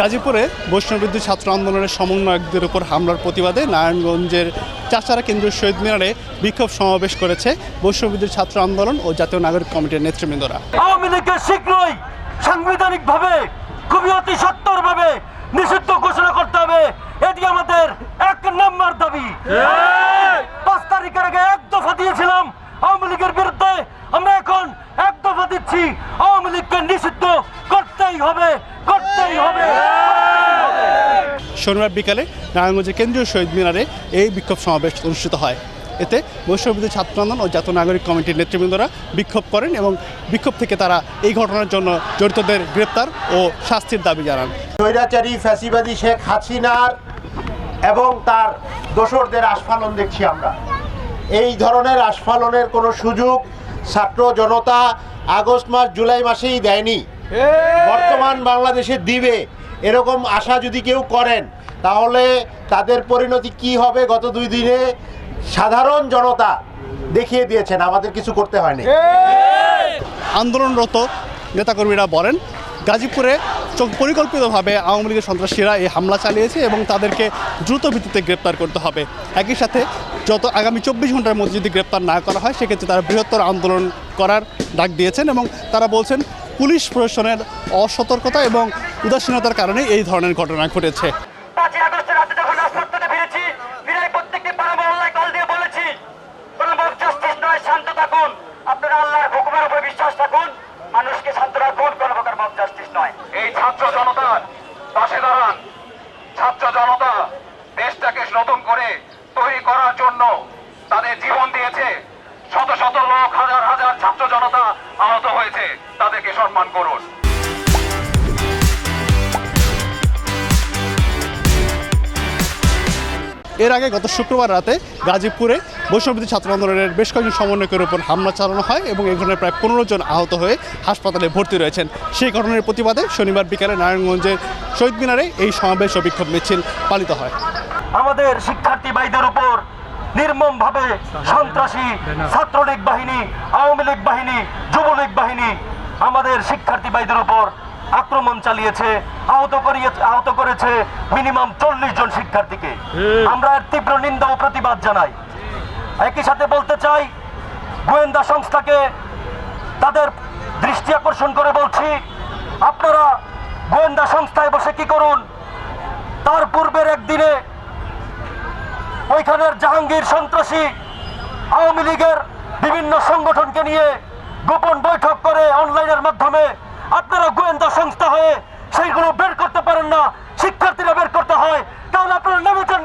গাজীপুরে বৈষ্ণববিদ্যুৎ ছাত্র আন্দোলনের সমন্বয়কদের উপর হামলার প্রতিবাদে নারায়ণগঞ্জের চাষারা কেন্দ্রীয় শহীদ মিনারে বিক্ষোভ সমাবেশ করেছে বৈষ্ণববিদ্যুৎ ছাত্র আন্দোলন ও জাতীয় নাগরিক কমিটির নেতৃবৃন্দরা। আওয়ামী লীগকে শীঘ্রই সাংবিধানিক ভাবে খুবই অতি সত্তর ভাবে নিষিদ্ধ ঘোষণা করতে হবে। এটি আমাদের এক নম্বর দাবি। পাঁচ তারিখের আগে এক দফা দিয়েছিলাম আওয়ামী লীগের বিরুদ্ধে। আমরা এখন এক দফা দিচ্ছি, আওয়ামী লীগকে নিষিদ্ধ করতেই হবে করতেই হবে। শনিবার বিকালে নারায়ণগঞ্জের কেন্দ্রীয় শহীদ মিনারে এই বিক্ষোভ সমাবেশ অনুষ্ঠিত হয়। এতে বৈষ্ণববিদ্যুৎ ছাত্র আন্দোলন ও জাতীয় নাগরিক কমিটির নেতৃবৃন্দরা বিক্ষোভ করেন এবং বিক্ষোভ থেকে তারা এই ঘটনার জন্য জড়িতদের গ্রেপ্তার ও শাস্তির দাবি জানান। স্বৈরাচারী ফ্যাসিবাদী শেখ হাসিনার এবং তার দোসরদের আস্ফালন দেখছি আমরা। এই ধরনের আস্ফালনের কোনো সুযোগ ছাত্র জনতা আগস্ট মাস জুলাই মাসেই দেয়নি। বর্তমান বাংলাদেশে দিবে। এরকম আশা যদি কেউ করেন তাহলে তাদের পরিণতি কি হবে গত দুই দিনে? সাধারণ জনতা দেখিয়ে দিয়েছেন আমাদের কিছু করতে হয়নি। আন্দোলনরত নেতাকর্মীরা বলেন গাজীপুরে পরিকল্পিতভাবে আওয়ামী লীগের সন্ত্রাসীরা এই হামলা চালিয়েছে এবং তাদেরকে দ্রুত ভিত্তিতে গ্রেপ্তার করতে হবে। একই সাথে যত আগামী চব্বিশ ঘণ্টার মধ্যে যদি গ্রেপ্তার না করা হয় সেক্ষেত্রে তারা বৃহত্তর আন্দোলন করার ডাক দিয়েছেন এবং তারা বলছেন পুলিশ প্রশাসনের অসতর্কতা এবং উদাসীনতার কারণে এই ধরনের ঘটনা ঘটেছে। পাঁচই আগস্টের রাতে যখন রাজপথ থেকে ফিরেছি ফিরে প্রত্যেকটি পাড়া দিয়ে বলেছি কোনো মব জাস্টিস নয় শান্ত থাকুন। আপনারা আল্লাহর হুকুমের উপর বিশ্বাস থাকুন মানুষকে শান্ত রাখুন কোনো প্রকার নয়। এই ছাত্র জনতার ছাত্র জনতা দেশটাকে নতুন করে তৈরি করার জন্য তাদের জীবন দিয়েছে। শত শত লোক হাজার হাজার ছাত্র জনতা আহত হয়েছে। তাদেরকে সম্মান করুন। এর আগে গত শুক্রবার রাতে গাজীপুরে বৈষ্ণবী ছাত্র আন্দোলনের বেশ কয়েকজন সমন্বয়কের উপর হামলা চালানো হয় এবং এই ঘটনায় প্রায় পনেরো জন আহত হয়ে হাসপাতালে ভর্তি রয়েছেন। সেই ঘটনার প্রতিবাদে শনিবার বিকালে নারায়ণগঞ্জের শহীদ মিনারে এই সমাবেশ ও বিক্ষোভ মিছিল পালিত হয়। আমাদের শিক্ষার্থী ভাইদের উপর নির্মম ভাবে সন্ত্রাসী ছাত্রলীগ বাহিনী আওয়ামী লীগ বাহিনী যুবলীগ বাহিনী আমাদের শিক্ষার্থী ভাইদের উপর আক্রমণ চালিয়েছে আহত করিয়েছে আহত করেছে মিনিমাম চল্লিশ জন শিক্ষার্থীকে। আমরা তীব্র নিন্দা ও প্রতিবাদ জানাই। একই সাথে বলতে চাই গোয়েন্দা সংস্থাকে তাদের দৃষ্টি আকর্ষণ করে বলছি আপনারা গোয়েন্দা সংস্থায় বসে কি করুন? তার পূর্বের একদিনে ওইখানের জাহাঙ্গীর সন্ত্রাসী আওয়ামী লীগের বিভিন্ন সংগঠনকে নিয়ে গোপন বৈঠক করে অনলাইনের মাধ্যমে আপনারা গোয়েন্দা সংস্থা হয়ে সেইগুলো বের করতে পারেন না, শিক্ষার্থীরা বের করতে হয়, তাহলে আপনারা নেমেছেন